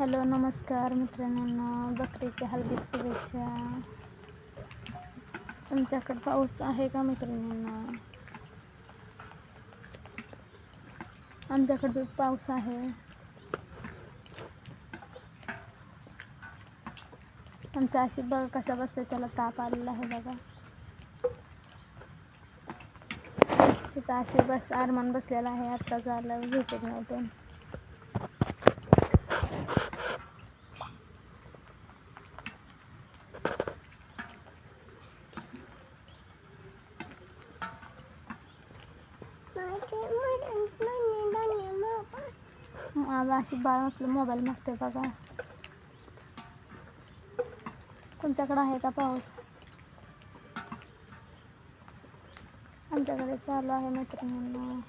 Hello नमस्कार मित्रांनो. बकरीच्या हार्दिक शुभेच्छा. तुमच्याकडे पाऊस आहे का मित्रांनो? आमच्याकडे पाऊस आहे. आमचा अशी बघ कसा बसते त्याला ताप आलेला आहे बघा. तिथं अशी बस आरमान बसलेला आहे. आत्ताच आलं झोपेत नव्हतं. आम्ही अशी बाळ आपलं मोबाईल मागते बघा. तुमच्याकडे आहे का पाऊस? आमच्याकडे चालू आहे मैत्रिणींना.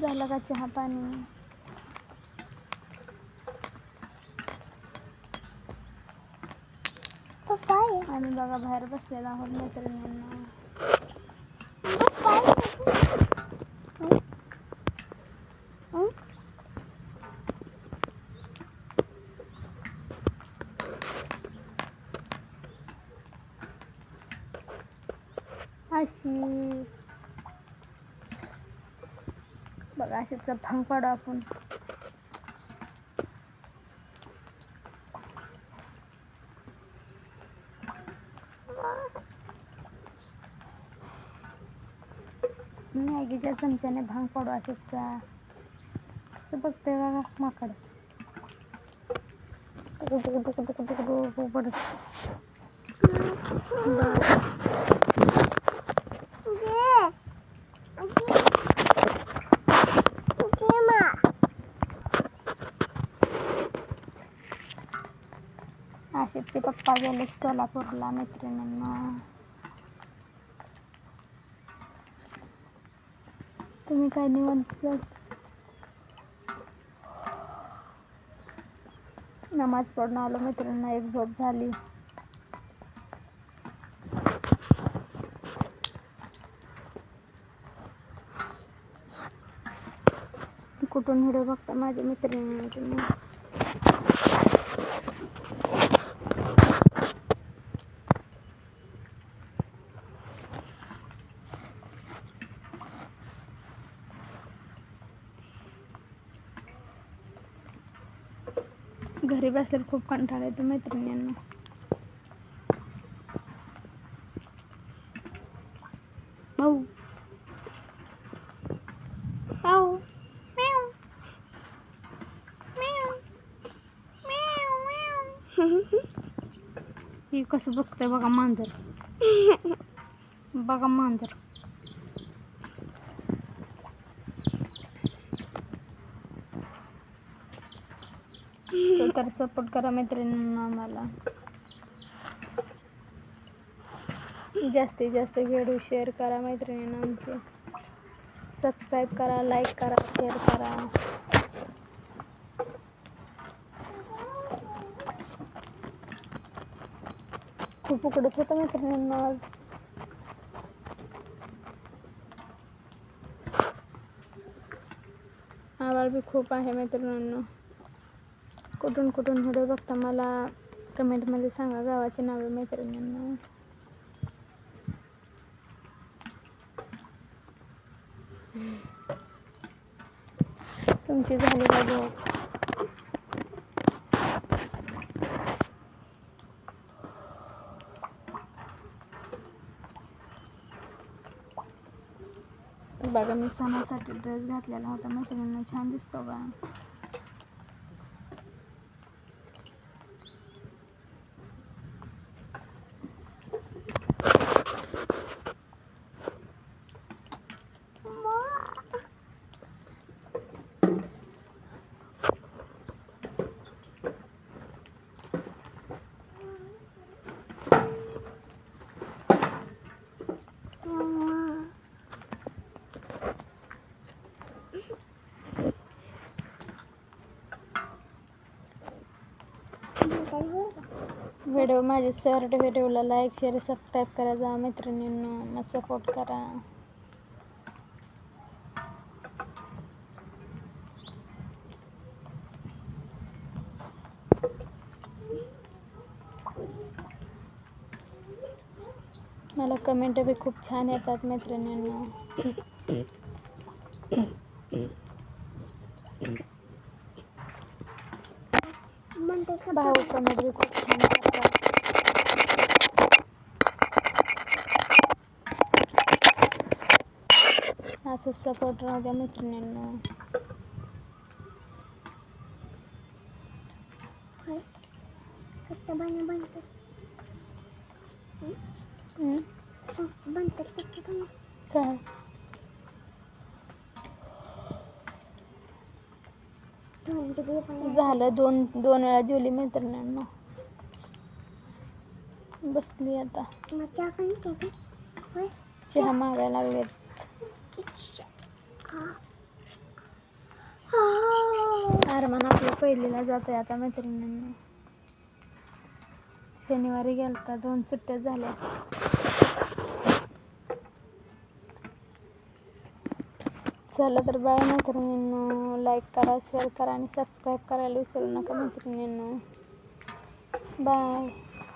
झालं का चहा पाणी? आम्ही बघा बाहेर बसलेलो आहोत मैत्रिणींना. अशी. बघा अशाचा भांग पाडू आपण. मॅगीच्या चमच्याने भांग पाडू अशीच बघते बघा माकड. पडत आशिफचे पप्पा गेले सोलापूरला मैत्रिणींना तुम्ही काय निवंत नमाज पडून आलो मैत्रिणींना एक झोप झाली कुठून व्हिडिओ बघता माझ्या मैत्रिणींना घरी बसल्यावर खूप कंटाळा येतो मैत्रिणींना ही कसं बघतंय बघा मांजर. बघा मांजर. तर सपोर्ट करा मैत्रिणींना आम्हाला. जास्तीत जास्त व्हिडिओ शेअर करा मैत्रिणींना आमचे. सबस्क्राईब करा लाईक करा शेअर करा. खूप उकडत होतं मैत्रिणींना आज. आवाज बी खूप आहे मैत्रिणींना. कुठून कुठून व्हिडिओ बघता मला कमेंटमध्ये सांगा गावाची नावे मैत्रिणींना. तुमची झाली का झोप बघा मी सणासाठी ड्रेस घातलेला होता. मैत्रिणींना छान दिसतो का व्हिडिओ माझे शॉर्ट व्हिडिओला लाईक शेअर सबस्क्राईब करा. जा मैत्रिणींना मग सपोर्ट करा. मला कमेंट बी खूप छान येतात मैत्रिणींना भाऊ कमेंट बी खूप छान करतात असंच सपोर्ट राहू द्या मैत्रिणींना? काय? झालं दोन दोन वेळा जेवली मैत्रिणींना. बसली आता. चहा मागायला लागले आरमान आपल्या पहिलीला जातोय आता मैत्रिणींना. शनिवारी गेलता दोन सुट्ट्या झाल्या चला तर बाय मैत्रिणींनो. लाईक करा शेअर करा आणि सबस्क्राईब करायला विसरू नका मैत्रिणींनो. बाय